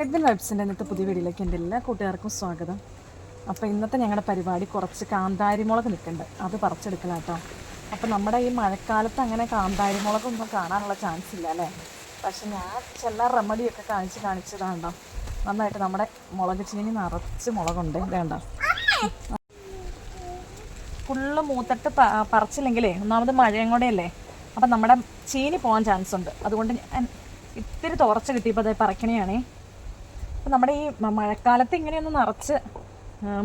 Edwin വൈബ്സിന്റെ ഇന്നത്തെ പുതിയ വീഡിയോയിലേക്ക് എന്റെ എല്ലാ കൂട്ടുകാർക്കും സ്വാഗതം. അപ്പോൾ ഇന്നത്തെ ഞങ്ങളുടെ പരിപാടി കുറച്ച് കാന്താരി മുളക് നിൽക്കുന്നുണ്ട്. അത് പറിച്ചെടുക്കണം കേട്ടോ. അപ്പോൾ നമ്മുടെ ഈ മഴക്കാലത്ത് അങ്ങനെ കാന്താരി മുളകൊന്നും കാണാനുള്ള ചാൻസ് ഇല്ല അല്ലേ? പക്ഷെ ഞാൻ ചില റെമഡിയൊക്കെ കാണിച്ച് കാണിച്ചതാണ്ടോ നന്നായിട്ട് നമ്മുടെ മുളക് ചീനി നിറച്ച് മുളകുണ്ട്. വേണ്ട ഫുള്ള് മൂത്തിട്ട് പറിച്ചില്ലെങ്കിലേ ഒന്നാമത് മഴയും കൂടെ അല്ലേ? അപ്പം നമ്മുടെ ചീനി പോകാൻ ചാൻസ് ഉണ്ട്. അതുകൊണ്ട് ഞാൻ ഇത്തിരി തുറച്ച് കിട്ടിയപ്പോൾ അത് പറിക്കണയാണേ. അപ്പം നമ്മുടെ ഈ മഴക്കാലത്ത് ഇങ്ങനെയൊന്നും നിറച്ച്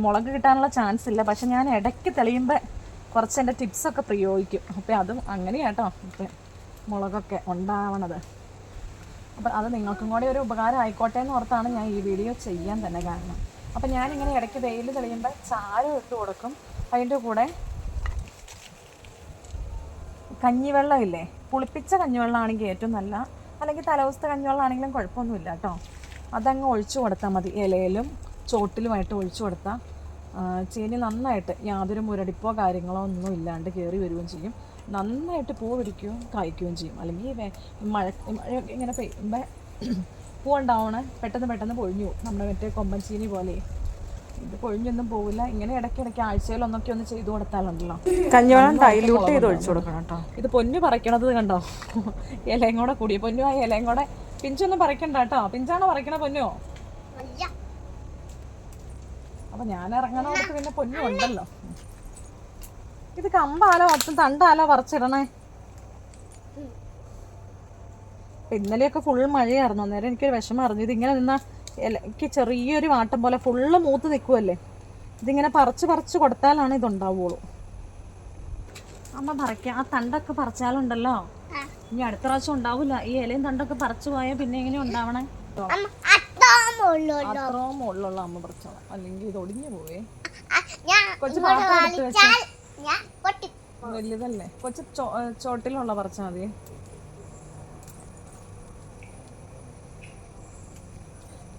മുളക് കിട്ടാനുള്ള ചാൻസ് ഇല്ല. പക്ഷെ ഞാൻ ഇടയ്ക്ക് തെളിയുമ്പോൾ കുറച്ച് എന്റെ ടിപ്സൊക്കെ പ്രയോഗിക്കും. അപ്പോൾ അതും അങ്ങനെയാട്ടോ. ഇപ്പം മുളകൊക്കെ ഉണ്ടാവണത്. അപ്പോൾ അത് നിങ്ങൾക്കും കൂടി ഒരു ഉപകാരം ആയിക്കോട്ടെ എന്ന് ഓർത്താണ് ഞാൻ ഈ വീഡിയോ ചെയ്യാൻ തന്നെ കാരണം. അപ്പം ഞാനിങ്ങനെ ഇടയ്ക്ക് വെയിൽ തെളിയുമ്പോൾ ചാരം ഇട്ട് കൊടുക്കും. അതിന്റെ കൂടെ കഞ്ഞിവെള്ളം ഇല്ലേ? പുളിപ്പിച്ച കഞ്ഞിവെള്ളമാണെങ്കിൽ ഏറ്റവും നല്ല. അല്ലെങ്കിൽ തലവസ്ഥ കഞ്ഞിവെള്ളമാണെങ്കിലും കുഴപ്പമൊന്നുമില്ല കേട്ടോ. അതങ്ങ് ഒഴിച്ചു കൊടുത്താൽ മതി. ഇലയിലും ചോട്ടിലുമായിട്ട് ഒഴിച്ചു കൊടുത്താൽ ചീനി നന്നായിട്ട് യാതൊരു മുരടിപ്പോ കാര്യങ്ങളോ ഒന്നും ഇല്ലാണ്ട് കയറി വരികയും ചെയ്യും. നന്നായിട്ട് പൂ പിടിക്കുകയും കായ്ക്കുകയും ചെയ്യും. അല്ലെങ്കിൽ മഴ മഴ ഇങ്ങനെ പെയ്യുമ്പോൾ പൂ ഉണ്ടാവണേ പെട്ടെന്ന് പെട്ടെന്ന് പൊഴിഞ്ഞു നമ്മുടെ മറ്റേ കൊമ്പൻ ചീനി പോലെ. ഇത് പൊഴിഞ്ഞൊന്നും പോവില്ല. ഇങ്ങനെ ഇടയ്ക്കിടയ്ക്ക് ആഴ്ചയിലൊന്നൊക്കെ ഒന്ന് ചെയ്തു കൊടുത്താലുണ്ടല്ലോ. കഞ്ഞിവെള്ളം ഡൈലൂട്ട് ചെയ്ത് ഒഴിച്ചു കൊടുക്കണം കേട്ടോ. ഇത് പൊന്നു പറിക്കണത് കണ്ടോ? ഇലയും കൂടെ കൂടി. പൊന്നു ആ ഇലയും കൂടെ പിഞ്ചൊന്നും പറിക്കണ്ട കേട്ടോ. പിഞ്ചാണ് പറിക്കണ പൊന്നോ? അപ്പൊ ഞാൻ ഇറങ്ങണോടത്ത് പിന്നെ പൊന്നു ഉണ്ടല്ലോ. ഇത് കമ്പാലോ? ഒട്ടും തണ്ടാലോ പറിച്ചിടണേ? ഇന്നലെയൊക്കെ ഫുൾ മഴയായിരുന്നു. അന്നേരം എനിക്കൊരു വിഷമം അറിഞ്ഞു. ഇതിങ്ങനെ നിന്ന എനിക്ക് ചെറിയൊരു വാട്ടം പോലെ ഫുള്ള് മൂത്ത് നിൽക്കുമല്ലേ ഇതിങ്ങനെ പറിച്ച് പറിച്ച് കൊടുത്താലാണ് ഇതുണ്ടാവുള്ളൂ. അമ്മ പറിക്കാം. ആ തണ്ടൊക്കെ പറിച്ചാലുണ്ടല്ലോ? ഇനി അടുത്ത പ്രാവശ്യം ഉണ്ടാവില്ല ഈ ഇലയും തണ്ടൊക്കെ പറിച്ചു പോയാൽ പിന്നെ എങ്ങനെ ഉണ്ടാവണേ? അത്രയും മുകളിലുള്ള അമ്മ പറിച്ചോളാം അല്ലെങ്കിൽ ഇത് ഒടിഞ്ഞു പോവേ. കൊച്ചു. വലുതല്ലേ. കൊച്ചു ചോട്ടിലുള്ള പറിച്ചാൽ മതി.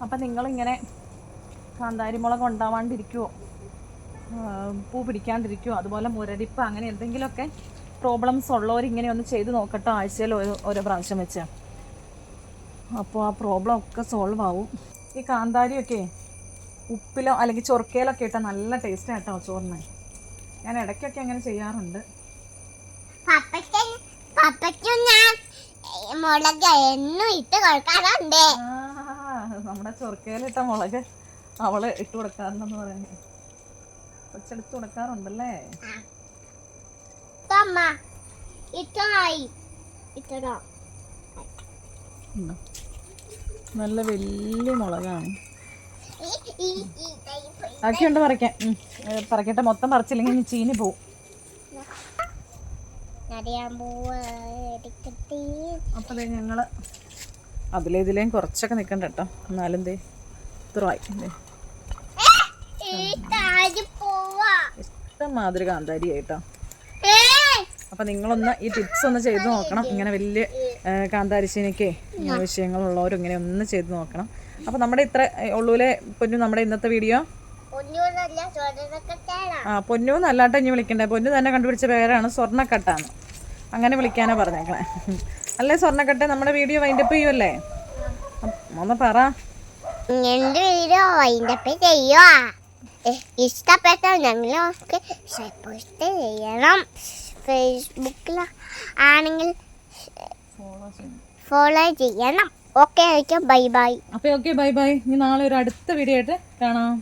അപ്പൊ നിങ്ങളിങ്ങനെ കാന്താരി മുളക് ഉണ്ടാവാണ്ടിരിക്കുവോ പൂ പിടിക്കാണ്ടിരിക്കുവോ? അതുപോലെ മുരടിപ്പ് അങ്ങനെ എന്തെങ്കിലുമൊക്കെ പ്രോബ്ലംസ് ഉള്ളവർ ഇങ്ങനെ ഒന്ന് ചെയ്ത് നോക്കട്ടെ ആഴ്ചയിൽ ഓരോ ഓരോ പ്രാവശ്യം വെച്ച്. അപ്പോൾ ആ പ്രോബ്ലം ഒക്കെ സോൾവ് ആവും. ഈ കാന്താരിയൊക്കെ ഉപ്പിലോ അല്ലെങ്കിൽ ചൊറക്കയിലൊക്കെ ഇട്ടാൽ നല്ല ടേസ്റ്റ് ആട്ടോ ചോറിന്. ഞാൻ ഇടയ്ക്കൊക്കെ അങ്ങനെ ചെയ്യാറുണ്ട്. മുളക് എന്നും ഇട്ട് കൊടുക്കാറുണ്ട്. നമ്മുടെ ചൊറക്കയിലിട്ട മുളക് അവൾ ഇട്ട് കൊടുക്കാറുണ്ടെന്ന് പറയുന്നത് കൊച്ചെടുത്ത് കൊടുക്കാറുണ്ടല്ലേ? അമ്മ. ഇട്ടോ ഉണ്ടോ? നല്ല വലിയ മുളകാണ്. ബാക്കിയുണ്ട് പറിക്കാൻ പറിക്കട്ടെ. മൊത്തം പറിച്ചില്ലെങ്കിൽ ചീനി പോവും. അപ്പൊ ഞങ്ങൾ ഞങ്ങൾ അതിലേ ഇതിലേയും കുറച്ചൊക്കെ നിൽക്കണ്ട കേട്ടോ. എന്നാലും ദേ ഇത്രയായി ഇഷ്ടം മാതിരി കാന്താരി കേട്ടോ. ഏയ്! അപ്പം നിങ്ങളൊന്ന് ഈ ടിപ്സ് ഒന്ന് ചെയ്ത് നോക്കണം. ഇങ്ങനെ വലിയ കാന്താരിശീനയ്ക്ക് വിഷയങ്ങളുള്ളവരും ഇങ്ങനെ ഒന്ന് ചെയ്ത് നോക്കണം. അപ്പം നമ്മുടെ ഇത്ര ഉള്ളൂലെ പൊന്നു നമ്മുടെ ഇന്നത്തെ വീഡിയോ ആ പൊന്നു എന്നല്ലാട്ട് ഇനി വിളിക്കണ്ടേ? പൊന്നു തന്നെ കണ്ടുപിടിച്ച പേരാണ് സ്വർണക്കട്ടാന്ന്. അങ്ങനെ വിളിക്കാനാ പറഞ്ഞേക്കണേ. അല്ലേ സ്വർണക്കട്ട? നമ്മുടെ വീഡിയോ വൈൻഡപ്പ് ചെയ്യുമല്ലേ ഒന്ന് പറ. എന്റെ വീഡിയോ വൈൻഡപ്പ് ചെയ്യുക ഇഷ്ടപ്പെട്ട ഞങ്ങളൊക്കെ ചെയ്യണം. ഫേസ്ബുക്കിൽ ആണെങ്കിൽ ഫോളോ ചെയ്യണം. ഓക്കെ ഓക്കെ ബൈ ബൈ അപ്പോൾ ഓക്കെ ബൈ ബൈ ഇനി നാളെ ഒരു അടുത്ത വീഡിയോ ആയിട്ട് കാണാം.